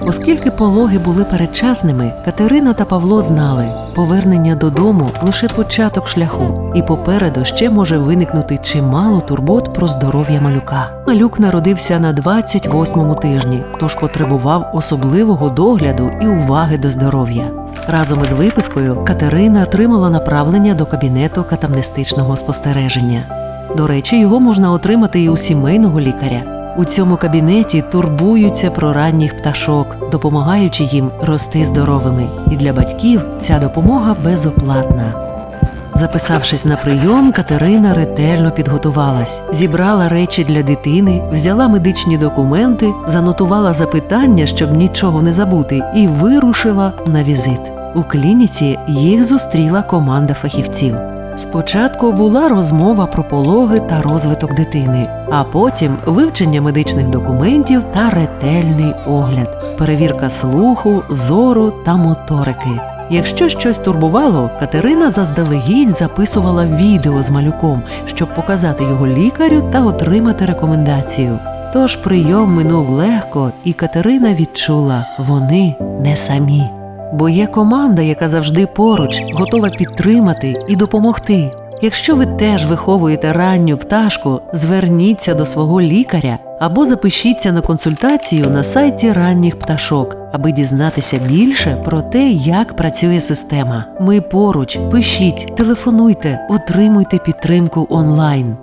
Оскільки пологи були передчасними, Катерина та Павло знали, повернення додому лише початок шляху, і попереду ще може виникнути чимало турбот про здоров'я малюка. Малюк народився на 28-му тижні, тож потребував особливого догляду і уваги до здоров'я. Разом із випискою Катерина отримала направлення до кабінету катамнестичного спостереження. До речі, його можна отримати і у сімейного лікаря. У цьому кабінеті турбуються про ранніх пташок, допомагаючи їм рости здоровими. І для батьків ця допомога безоплатна. Записавшись на прийом, Катерина ретельно підготувалась, зібрала речі для дитини, взяла медичні документи, занотувала запитання, щоб нічого не забути, і вирушила на візит. У клініці їх зустріла команда фахівців. Спочатку була розмова про пологи та розвиток дитини, а потім вивчення медичних документів та ретельний огляд, перевірка слуху, зору та моторики. Якщо щось турбувало, Катерина заздалегідь записувала відео з малюком, щоб показати його лікарю та отримати рекомендацію. Тож прийом минув легко, і Катерина відчула, вони не самі. Бо є команда, яка завжди поруч, готова підтримати і допомогти. Якщо ви теж виховуєте ранню пташку, зверніться до свого лікаря або запишіться на консультацію на сайті ранніх пташок, аби дізнатися більше про те, як працює система. Ми поруч, пишіть, телефонуйте, отримуйте підтримку онлайн.